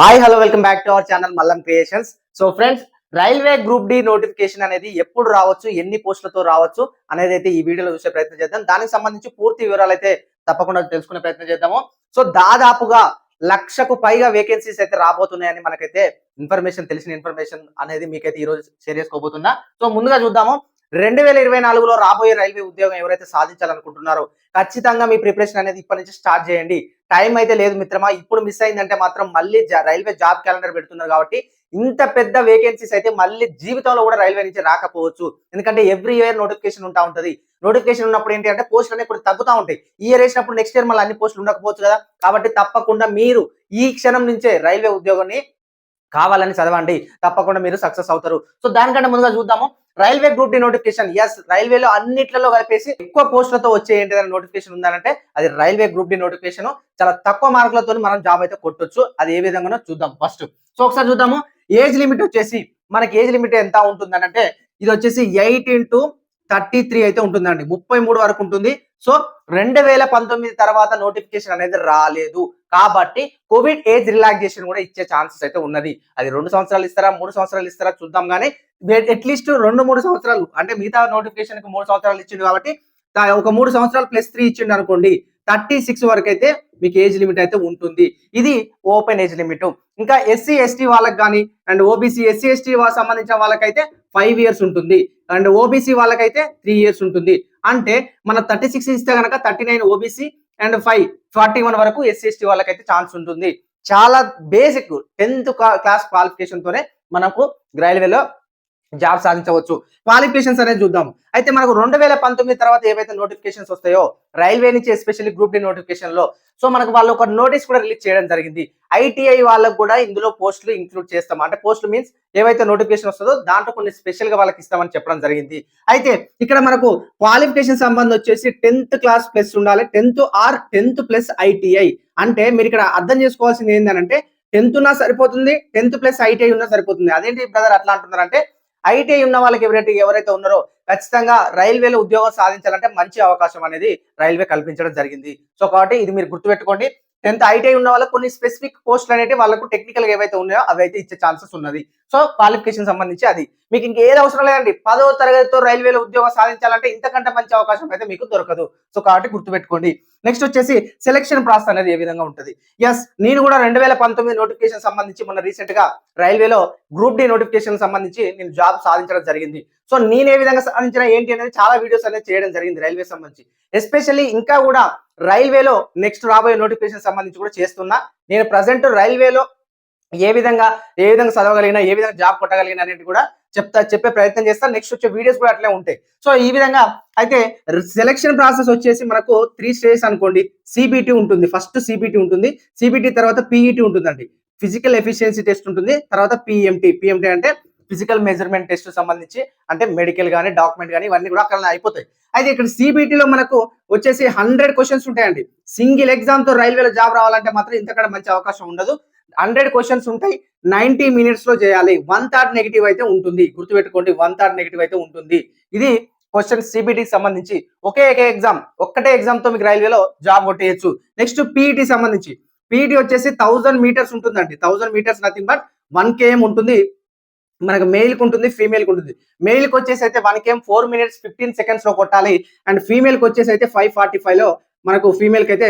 Hi hello welcome back to our channel Mallam creations so friends railway group D notification అనేది ఎప్పుడు రావచ్చు ఎన్ని పోస్టులతో రావచ్చు అనేది అయితే ఈ వీడియోలో చూసే ప్రయత్నం చేద్దాం. దానికి సంబంధించి పూర్తి వివరాలు అయితే తప్పకుండా తెలుసుకునే ప్రయత్నం చేద్దాము. సో దాదాపుగా లక్షకు పైగా వేకెన్సీస్ అయితే రాబోతున్నాయని మనకైతే ఇన్ఫర్మేషన్ తెలిసిన ఇన్ఫర్మేషన్ అనేది మీకైతే ఈ రోజు షేర్ చేసుకోబోతున్నా. సో ముందుగా చూద్దాము. రెండు వేల ఇరవై నాలుగులో రాబోయే రైల్వే ఉద్యోగం ఎవరైతే సాధించాలనుకుంటున్నారో ఖచ్చితంగా మీ ప్రిపరేషన్ అనేది ఇప్పటి నుంచి స్టార్ట్ చేయండి. టైం అయితే లేదు మిత్రమా ఇప్పుడు మిస్ అయిందంటే మాత్రం మళ్ళీ జా- రైల్వే జాబ్ క్యాలెండర్ పెడుతున్నారు కాబట్టి ఇంత పెద్ద వేకెన్సీస్ అయితే మళ్ళీ జీవితంలో కూడా రైల్వే నుంచి రాకపోవచ్చు. ఎందుకంటే ఎవ్రీ ఇయర్ నోటిఫికేషన్ ఉంటా ఉంటుంది. నోటిఫికేషన్ ఉన్నప్పుడు ఏంటి అంటే పోస్టులు అనేవి ఇప్పుడు తగ్గుతూ ఉంటాయి. ఈ ఇయర్ వేసినప్పుడు నెక్స్ట్ ఇయర్ మళ్ళీ అన్ని పోస్టులు ఉండకపోవచ్చు కదా. కాబట్టి తప్పకుండా మీరు ఈ క్షణం నుంచే రైల్వే ఉద్యోగాన్ని కావాలని చదవండి తప్పకుండా మీరు సక్సెస్ అవుతారు. సో దానికంటే ముందుగా చూద్దాము. Railway group D notification. Yes రైల్వేలో అన్నిట్లలో కలిపేసి ఎక్కువ పోస్టులతో వచ్చే ఏంటి నోటిఫికేషన్ ఉందంటే అది రైల్వే గ్రూప్ డి నోటిఫికేషన్. చాలా తక్కువ మార్కులతో మనం జాబ్ అయితే కొట్టొచ్చు. అది ఏ విధంగానో చూద్దాం ఫస్ట్. సో ఒకసారి చూద్దాము. ఏజ్ లిమిట్ వచ్చేసి మనకి ఏజ్ లిమిట్ ఎంత ఉంటుందనంటే ఇది వచ్చేసి ఎయిటీన్ టు థర్టీ త్రీ అయితే ఉంటుందండి. ముప్పై మూడు వరకు ఉంటుంది. సో రెండు వేల పంతొమ్మిది తర్వాత నోటిఫికేషన్ అనేది రాలేదు. కాబట్టి కోవిడ్ ఏజ్ రిలాక్సేషన్ కూడా ఇచ్చే ఛాన్సెస్ అయితే ఉన్నది. అది రెండు సంవత్సరాలు ఇస్తారా మూడు సంవత్సరాలు ఇస్తారా చూద్దాం కానీ అట్లీస్ట్ రెండు మూడు సంవత్సరాలు అంటే మిగతా నోటిఫికేషన్కి మూడు సంవత్సరాలు ఇచ్చిండు కాబట్టి ఒక మూడు సంవత్సరాలు ప్లస్ త్రీ ఇచ్చిండు అనుకోండి థర్టీ సిక్స్ వరకు అయితే మీకు ఏజ్ లిమిట్ అయితే ఉంటుంది. ఇది ఓపెన్ ఏజ్ లిమిట్ ఇంకా ఎస్సీ ఎస్టీ వాళ్ళకి కానీ అండ్ ఓబీసీ ఎస్సీ ఎస్టీ సంబంధించిన వాళ్ళకైతే ఫైవ్ ఇయర్స్ ఉంటుంది. అండ్ ఓబీసీ వాళ్ళకైతే త్రీ ఇయర్స్ ఉంటుంది. అంటే మన థర్టీ సిక్స్ ఇస్తే కనుక thirty nine OBC and five forty one వరకు ఎస్సీ ఎస్టీ వాళ్ళకైతే ఛాన్స్ ఉంటుంది. చాలా బేసిక్ టెన్త్ క్లాస్ క్వాలిఫికేషన్ తోనే మనకు రైల్వేలో జాబ్ సాధించవచ్చు. క్వాలిఫికేషన్స్ అనేది చూద్దాం. అయితే మనకు రెండు వేల పంతొమ్మిది తర్వాత ఏవైతే నోటిఫికేషన్స్ వస్తాయో రైల్వే నుంచి ఎస్పెషల్లీ గ్రూప్ డి నోటిఫికేషన్లో సో మనకు వాళ్ళు ఒక నోటీస్ కూడా రిలీజ్ చేయడం జరిగింది. ఐటీఐ వాళ్ళకు కూడా ఇందులో పోస్టులు ఇంక్లూడ్ చేస్తాం. అంటే పోస్టులు మీన్స్ ఏవైతే నోటిఫికేషన్ వస్తుందో దాంట్లో కొన్ని స్పెషల్గా వాళ్ళకి ఇస్తామని చెప్పడం జరిగింది. అయితే ఇక్కడ మనకు క్వాలిఫికేషన్ సంబంధం వచ్చేసి టెన్త్ క్లాస్ ప్లస్ ఉండాలి. Tenth or tenth plus ITI అంటే మీరు ఇక్కడ అర్థం చేసుకోవాల్సింది ఏంటంటే టెన్త్ ఉన్నా సరిపోతుంది టెన్త్ ప్లస్ ఐటీఐ ఉన్నా సరిపోతుంది. అదేంటి బ్రదర్ అట్లా అంటున్నారంటే ఐటీఐ ఉన్న వాళ్ళకి ఎవరైతే ఎవరైతే ఉన్నారో ఖచ్చితంగా రైల్వేలో ఉద్యోగం సాధించాలంటే మంచి అవకాశం అనేది రైల్వే కల్పించడం జరిగింది. సో కాబట్టి ఇది మీరు గుర్తుపెట్టుకోండి. టెన్త్ ఐటీఐ ఉన్న వాళ్ళకి కొన్ని స్పెసిఫిక్ పోస్టులు అనేవి వాళ్ళకు టెక్నికల్గా ఏవైతే ఉన్నాయో అవి అయితే ఇచ్చే ఛాన్సెస్ ఉన్నది. సో క్వాలిఫికేషన్ సంబంధించి అది. మీకు ఇంకేది అవసరం లేదండి. పదో తరగతితో రైల్వేలో ఉద్యోగం సాధించాలంటే ఇంతకంటే మంచి అవకాశం అయితే మీకు దొరకదు. సో కాబట్టి గుర్తుపెట్టుకోండి. నెక్స్ట్ వచ్చేసి సెలక్షన్ ప్రాసెస్ అనేది ఏ విధంగా ఉంటుంది? ఎస్ నేను కూడా రెండు వేల పంతొమ్మిది నోటిఫికేషన్ సంబంధించి మొన్న రీసెంట్గా రైల్వేలో గ్రూప్ డి నోటిఫికేషన్ సంబంధించి నేను జాబ్ సాధించడం జరిగింది. సో నేను ఏ విధంగా సాధించిన ఏంటి అనేది చాలా వీడియోస్ అనేది చేయడం జరిగింది రైల్వే సంబంధించి. ఎస్పెషల్లీ ఇంకా కూడా రైల్వేలో నెక్స్ట్ రాబోయే నోటిఫికేషన్ సంబంధించి కూడా చేస్తున్నా. నేను ప్రజెంట్ రైల్వేలో ఏ విధంగా ఏ విధంగా చదవగలిగినా ఏ విధంగా జాబ్ కొట్టగలిగినా అనేది కూడా చెప్తా చెప్పే ప్రయత్నం చేస్తాను నెక్స్ట్ వచ్చే వీడియోస్ కూడా అట్లే ఉంటాయి. సో ఈ విధంగా అయితే సెలక్షన్ ప్రాసెస్ వచ్చేసి మనకు త్రీ స్టేజెస్ అనుకోండి. సిబిటి ఉంటుంది. ఫస్ట్ సిబిటి ఉంటుంది. సిబిటి తర్వాత పిఈటి ఉంటుందండి. ఫిజికల్ ఎఫిషియన్సీ టెస్ట్ ఉంటుంది. తర్వాత పిఎంటి పిఎంటి అంటే ఫిజికల్ మెజర్మెంట్ టెస్ట్ సంబంధించి అంటే మెడికల్ కానీ డాక్యుమెంట్ కానీ ఇవన్నీ కూడా అక్కడ అయిపోతాయి. అయితే ఇక్కడ సిబిటీలో మనకు వచ్చేసి హండ్రెడ్ క్వశ్చన్స్ ఉంటాయండి. సింగిల్ ఎగ్జామ్తో రైల్వేలో జాబ్ రావాలంటే మాత్రం ఇంతకంటే మంచి అవకాశం ఉండదు. హండ్రెడ్ క్వశ్చన్స్ ఉంటాయి. నైన్టీ మినిట్స్లో చేయాలి. వన్ థర్డ్ నెగిటివ్ అయితే ఉంటుంది. గుర్తుపెట్టుకోండి వన్ థర్డ్ నెగిటివ్ అయితే ఉంటుంది. ఇది క్వశ్చన్ సిబిటీకి సంబంధించి. ఒకే ఒకే ఎగ్జామ్ ఒక్కటే ఎగ్జామ్తో మీకు రైల్వేలో జాబ్ కొట్టేయచ్చు. నెక్స్ట్ పీఈటీ సంబంధించి. పీఈటీ వచ్చేసి థౌసండ్ మీటర్స్ ఉంటుందండి. Thousand meters nothing but one KM ఉంటుంది. మనకు మెయిల్కి ఉంటుంది ఫీమేల్కి ఉంటుంది. మెయిల్కి వచ్చేసి అయితే వన్ ఫోర్ మినిట్స్ ఫిఫ్టీన్ సెకండ్స్లో కొట్టాలి. అండ్ ఫీమేల్కి వచ్చేసి అయితే ఫైవ్ ఫార్టీ ఫైవ్లో మనకు ఫీమేల్కి అయితే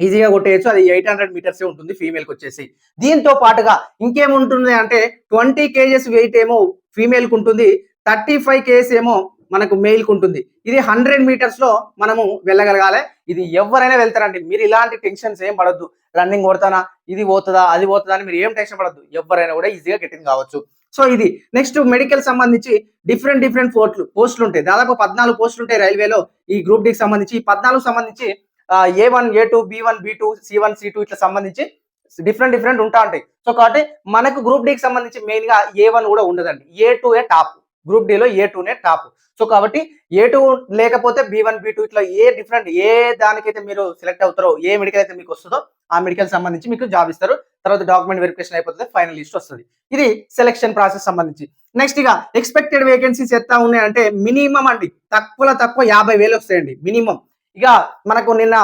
ఈజీగా కొట్టేయచ్చు. అది ఎయిట్ హండ్రెడ్ మీటర్స్ ఉంటుంది ఫీమేల్కి వచ్చేసి. దీంతో పాటుగా ఇంకేముంటుంది అంటే ట్వంటీ కేజెస్ వెయిట్ ఏమో ఫీమేల్కు ఉంటుంది. థర్టీ ఫైవ్ కేజెస్ ఏమో మనకు మెయిల్కు ఉంటుంది. ఇది హండ్రెడ్ మీటర్స్లో మనము వెళ్ళగలగాలి. ఇది ఎవరైనా వెళ్తారండి. మీరు ఇలాంటి టెన్షన్స్ ఏం పడద్దు. రన్నింగ్ కొడతానా? ఇది పోతుందా? అది పోతుందా? అని మీరు ఏం టెన్షన్ పడద్దు. ఎవరైనా కూడా ఈజీగా గెటింగ్ కావచ్చు. సో ఇది నెక్స్ట్ మెడికల్ సంబంధించి డిఫరెంట్ డిఫరెంట్ పోస్టులు పోస్టులు ఉంటాయి. దాదాపు పద్నాలుగు పోస్టులు ఉంటాయి రైల్వేలో ఈ గ్రూప్ డికి సంబంధించి. ఈ పద్నాలుగు సంబంధించి A one A two B one B two C one C two ఇట్లా సంబంధించి డిఫరెంట్ డిఫరెంట్ ఉంటా ఉంటాయి. సో కాబట్టి మనకు గ్రూప్ డికి సంబంధించి మెయిన్గా ఏ వన్ కూడా ఉండదండి. A two A top. Group డిలో A టూనే టాప్. సో కాబట్టి ఏ టూ లేకపోతే బి వన్ బి టూ ఇట్లా ఏ డిఫరెంట్ ఏ దానికైతే మీరు సెలెక్ట్ అవుతారో ఏ మెడికల్ అయితే మీకు వస్తుందో ఆ మెడికల్ సంబంధించి మీకు జాబ్ ఇస్తారు. తర్వాత డాక్యుమెంట్ వెరిఫికేషన్ అయిపోతుంది ఫైనల్ లిస్ట్ వస్తుంది. ఇది సెలెక్షన్ ప్రాసెస్ సంబంధించి. నెక్స్ట్ ఇక ఎక్స్పెక్టెడ్ వేకెన్సీస్ ఎంత ఉన్నాయంటే మినిమం అండి తక్కువలో తక్కువ యాభై వేలు వస్తాయండి మినిమం. ఇక మనకు నిన్న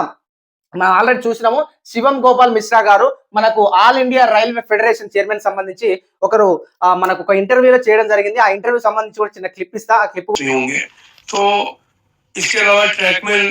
మనం ఆల్రెడీ చూసినాము శివం గోపాల్ మిశ్రా గారు మనకు All India Railway Federation chairman సంబంధించి ఒకరు ఆ, మనకు ఒక ఇంటర్వ్యూలో చేయడం జరిగింది ఆ ఇంటర్వ్యూ సంబంధించి కూడా చిన్న క్లిప్ ఇస్తా ఆ క్లిప్ नहीं होंगे तो इसके अलावा ट्रैकमैन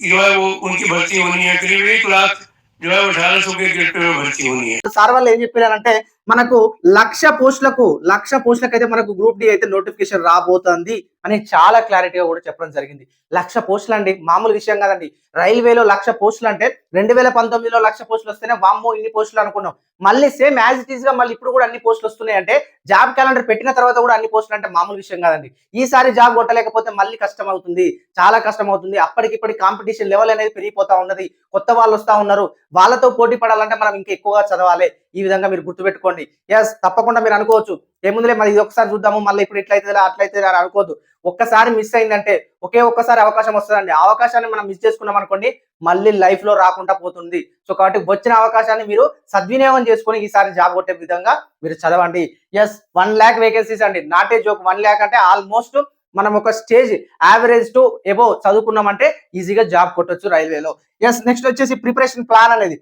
जो है वो उनकी भर्ती होनी है करीब एक लाख जो है अठारह सौ के ग्रेड में भर्ती होनी है సార్ వాళ్ళు ఏం చెప్పారంటే మనకు లక్ష పోస్టులకు లక్ష పోస్టులకు అయితే మనకు గ్రూప్ డి అయితే నోటిఫికేషన్ రాబోతుంది అని చాలా క్లారిటీగా కూడా చెప్పడం జరిగింది. లక్ష పోస్టులు అండి మామూలు విషయం కాదండి. రైల్వేలో లక్ష పోస్టులు అంటే రెండు వేల పంతొమ్మిదిలో లక్ష పోస్టులు వస్తేనే వామ్మో ఇన్ని పోస్టులు అనుకున్నాం. మళ్ళీ సేమ్ యాజ్ ఇట్ ఈస్గా మళ్ళీ ఇప్పుడు కూడా అన్ని పోస్టులు వస్తున్నాయి అంటే జాబ్ క్యాలెండర్ పెట్టిన తర్వాత కూడా అన్ని పోస్టులు అంటే మామూలు విషయం కాదండి. ఈసారి జాబ్ కొట్టలేకపోతే మళ్ళీ కష్టం అవుతుంది చాలా కష్టం అవుతుంది. అప్పటికిప్పటి కాంపిటీషన్ లెవెల్ అనేది పెరిగిపోతా ఉన్నది. కొత్త వాళ్ళు వస్తా ఉన్నారు. వాళ్ళతో పోటీ పడాలంటే మనం ఇంకా ఎక్కువగా చదవాలి. ఈ విధంగా మీరు గుర్తుపెట్టుకోండి. ఎస్ తప్పకుండా మీరు అనుకోవచ్చు. ఏముందిలే మరి ఇది ఒకసారి చూద్దాము మళ్ళీ ఇప్పుడు ఇట్లయితే అట్లయితే అని అనుకోవద్దు. ఒక్కసారి మిస్ అయిందంటే ఒకే ఒక్కసారి అవకాశం వస్తుందండి. అవకాశాన్ని మనం మిస్ చేసుకున్నాం అనుకోండి మళ్ళీ లైఫ్లో రాకుండా పోతుంది. సో కాబట్టి వచ్చిన అవకాశాన్ని మీరు సద్వినియోగం చేసుకొని ఈసారి జాబ్ కొట్టే విధంగా మీరు చదవండి. ఎస్ వన్ ల్యాక్ వేకెన్సీస్ అండి. నాటే జోక్ వన్ ల్యాక్ అంటే ఆల్మోస్ట్ మనం ఒక స్టేజ్ యావరేజ్ టు ఎబో చదువుకున్నామంటే ఈజీగా జాబ్ కొట్టొచ్చు రైల్వేలో. ఎస్ నెక్స్ట్ వచ్చేసి ప్రిపరేషన్ ప్లాన్ అనేది.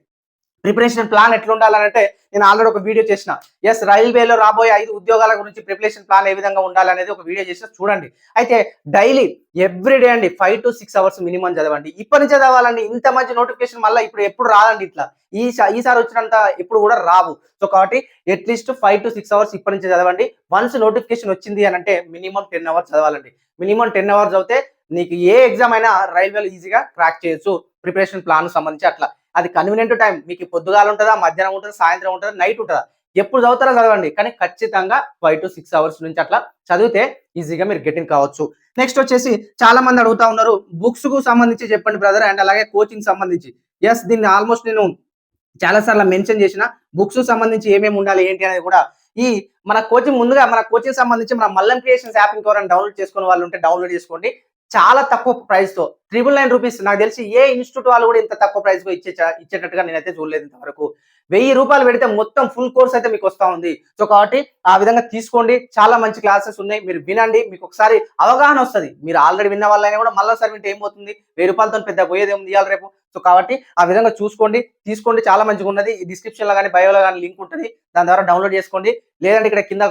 ప్రిపరేషన్ ప్లాన్ ఎట్లా ఉండాలంటే నేను ఆల్రెడీ ఒక వీడియో చేసిన. ఎస్ రైల్వేలో రాబోయే ఐదు ఉద్యోగాల గురించి ప్రిపరేషన్ ప్లాన్ ఏ విధంగా ఉండాలనేది ఒక వీడియో చేసిన. చూడండి. అయితే డైలీ ఎవ్రీడే అండి five to six hours minimum చదవండి. ఇప్పటి నుంచి చదవాలండి. ఇంత మంచి నోటిఫికేషన్ మళ్ళీ ఇప్పుడు ఎప్పుడు రాదండి ఇట్లా. ఈ ఈసారి వచ్చినంత ఇప్పుడు కూడా రావు. సో కాబట్టి at least five to six hours ఇప్పటి నుంచి చదవండి. వన్స్ నోటిఫికేషన్ వచ్చింది అని అంటే మినిమం టెన్ అవర్స్ చదవాలండి. మినిమం టెన్ అవర్స్ చదివితే నీకు ఏ ఎగ్జామ్ అయినా రైల్వేలో ఈజీగా క్రాక్ చేయొచ్చు. ప్రిపరేషన్ ప్లాన్ సంబంధించి అట్లా. అది కన్వీనియంట్ టైం మీకు పొద్దుగాల ఉంటుందా మధ్యాహ్నం ఉంటుందా సాయంత్రం ఉంటుందా నైట్ ఉంటుందా? ఎప్పుడు చదువుతారో చదవండి. కానీ ఖచ్చితంగా ఫైవ్ టు సిక్స్ అవర్స్ నుంచి అట్లా చదివితే ఈజీగా మీరు గెటిన్ కావచ్చు. నెక్స్ట్ వచ్చేసి చాలా మంది అడుగుతా ఉన్నారు బుక్స్కు సంబంధించి చెప్పండి బ్రదర్ అండ్ అలాగే కోచింగ్ సంబంధించి. ఎస్ దీన్ని ఆల్మోస్ట్ నేను చాలా సార్లు మెన్షన్ చేసిన బుక్స్ సంబంధించి ఏమేమి ఉండాలి ఏంటి అనేది కూడా. ఈ మన కోచింగ్ ముందుగా మన కోచింగ్ సంబంధించి మన మల్లం క్రియేషన్స్ యాప్ ఇంకెవరైనా డౌన్లోడ్ చేసుకునే వాళ్ళు ఉంటే డౌన్లోడ్ చేసుకోండి. చాలా తక్కువ ప్రైస్తో. ట్రిపుల్ నైన్ రూపీస్ నాకు తెలిసి ఏ ఇన్స్టిట్యూట్ వాళ్ళు కూడా ఇంత తక్కువ ప్రైస్కు ఇచ్చే ఇచ్చేటట్టుగా నేనైతే చూడలేదు ఇంతవరకు. వెయ్యి రూపాయలు పెడితే మొత్తం ఫుల్ కోర్స్ అయితే మీకు వస్తా ఉంది. సో కాబట్టి ఆ విధంగా తీసుకోండి. చాలా మంచి క్లాసెస్ ఉన్నాయి. మీరు వినండి. మీకు ఒకసారి అవగాహన వస్తుంది. మీరు ఆల్రెడీ విన్న వాళ్ళైనా కూడా మళ్ళీ వింటే ఏమవుతుంది? వెయ్యి రూపాయలతో పెద్ద పోయేది ఏముంది ఇవాళ రేపు? సో కాబట్టి ఆ విధంగా చూసుకోండి తీసుకోండి. చాలా మంచిగా ఉన్నది. ఈ డిస్క్రిప్షన్లో కానీ బయోలో కానీ లింక్ ఉంటుంది. దాని ద్వారా డౌన్లోడ్ చేసుకోండి. లేదంటే ఇక్కడ కింద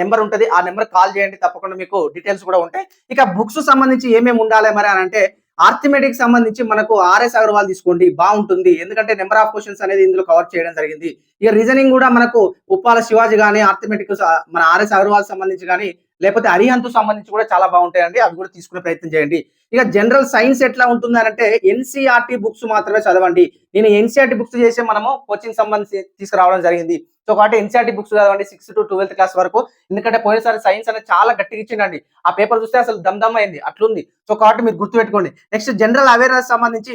నెంబర్ ఉంటుంది. ఆ నెంబర్ కాల్ చేయండి. తప్పకుండా మీకు డీటెయిల్స్ కూడా ఉంటాయి. ఇక బుక్స్ సంబంధించి ఏమేమి ఉండాలి మరి అని అంటే ఆర్థమెటిక్ సంబంధించి మనకు ఆర్ఎస్ అగర్వాల్ తీసుకోండి. బాగుంటుంది. ఎందుకంటే నెంబర్ ఆఫ్ క్వశ్చన్స్ అనేది ఇందులో కవర్ చేయడం జరిగింది. ఇక రీజనింగ్ కూడా మనకు ఉప్పాల శివాజీ కానీ ఆర్థమెటిక్ మన ఆర్ఎస్ అగర్వాల్ సంబంధించి కానీ లేకపోతే అరిహంత్ సంబంధించి కూడా చాలా బాగుంటాయండి. అవి కూడా తీసుకునే ప్రయత్నం చేయండి. ఇక జనరల్ సైన్స్ ఎట్లా ఉంటుందంటే ఎన్సీఆర్టీ బుక్స్ మాత్రమే చదవండి. నేను ఎన్సీఆర్టీ బుక్స్ చేసి మనము కోచింగ్ సంబంధించి తీసుకురావడం జరిగింది. సో కాబట్టి ఎన్సీఆర్టీ బుక్స్ చదవండి సిక్స్త్ టు ట్వెల్త్ క్లాస్ వరకు. ఎందుకంటే పోయినసారి సైన్స్ అనేది చాలా గట్టిగా ఇచ్చిండండి. ఆ పేపర్ చూస్తే అసలు దమ్ అయింది. అట్లుంది. సో కాబట్టి మీరు గుర్తుపెట్టుకోండి. నెక్స్ట్ జనరల్ అవేర్నెస్ సంబంధించి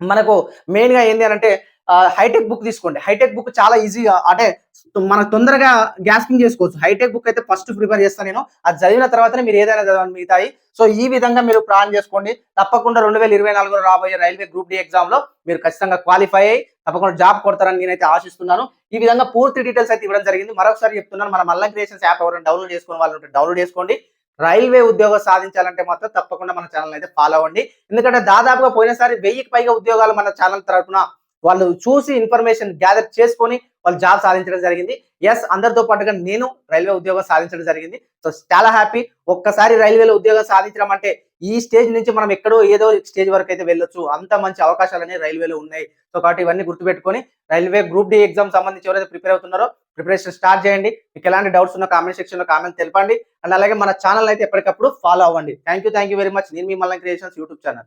మనకు మెయిన్గా ఏంటి అని అంటే హైటెక్ బుక్ తీసుకోండి. హైటెక్ బుక్ చాలా ఈజీగా అంటే మనకు తొందరగా గ్యాస్పింగ్ చేసుకోవచ్చు. హైటెక్ బుక్ అయితే ఫస్ట్ ప్రిపేర్ చేస్తాను నేను. అది చదివిన తర్వాతనే మీరు ఏదైనా చదవండి మిగతాయి. సో ఈ విధంగా మీరు ప్లాన్ చేసుకోండి. తప్పకుండా రెండు వేల ఇరవై నాలుగులో రాబోయే రైల్వే గ్రూప్ డి ఎగ్జామ్లో మీరు ఖచ్చితంగా క్వాలిఫై అయ్యి తప్పకుండా జాబ్ కొడతారని నేనైతే ఆశిస్తున్నాను. ఈ విధంగా పూర్తి డీటెయిల్స్ అయితే ఇవ్వడం జరిగింది. మరొకసారి చెప్తున్నాను మన మల్లం క్రియేషన్స్ యాప్ ఎవరైనా డౌన్లోడ్ చేసుకున్న వాళ్ళు ఉంటే డౌన్లోడ్ చేసుకోండి. రైల్వే ఉద్యోగం సాధించాలంటే మాత్రం తప్పకుండా మన ఛానల్ అయితే ఫాలో అవ్వండి. ఎందుకంటే దాదాపుగా పోయినసారి వెయ్యికి పైగా ఉద్యోగాలు మన ఛానల్ తరఫున వాళ్ళు చూసి ఇన్ఫర్మేషన్ గ్యాదర్ చేసుకొని వాళ్ళు జాబ్ సాధించడం జరిగింది. ఎస్ అందరితో పాటుగా నేను రైల్వే ఉద్యోగం సాధించడం జరిగింది. సో చాలా హ్యాపీ ఒక్కసారి రైల్వేలో ఉద్యోగం సాధించడం అంటే ఈ స్టేజ్ నుంచి మనం ఎక్కడో ఏదో స్టేజ్ వరకు అయితే వెళ్ళొచ్చు. అంత మంచి అవకాశాలు రైల్వేలో ఉన్నాయి. సో కాబట్టి ఇవన్నీ గుర్తుపెట్టుకొని రైల్వే గ్రూప్ డి ఎగ్జామ్ సంబంధించి ఎవరైతే ప్రిపేర్ అవుతున్నారో ప్రిపరేషన్ స్టార్ట్ చేయండి. మీకు ఎలాంటి డౌట్స్ ఉన్న కామెంట్ సెక్షన్లో కామెంట్ తెలపండి. అండ్ అలాగే మన ఛానల్ అయితే ఎప్పటికప్పుడు ఫాలో అవ్వండి. Thank you thank you very much నేను మీ మల్లం క్రియేషన్స్ యూట్యూబ్ ఛానల్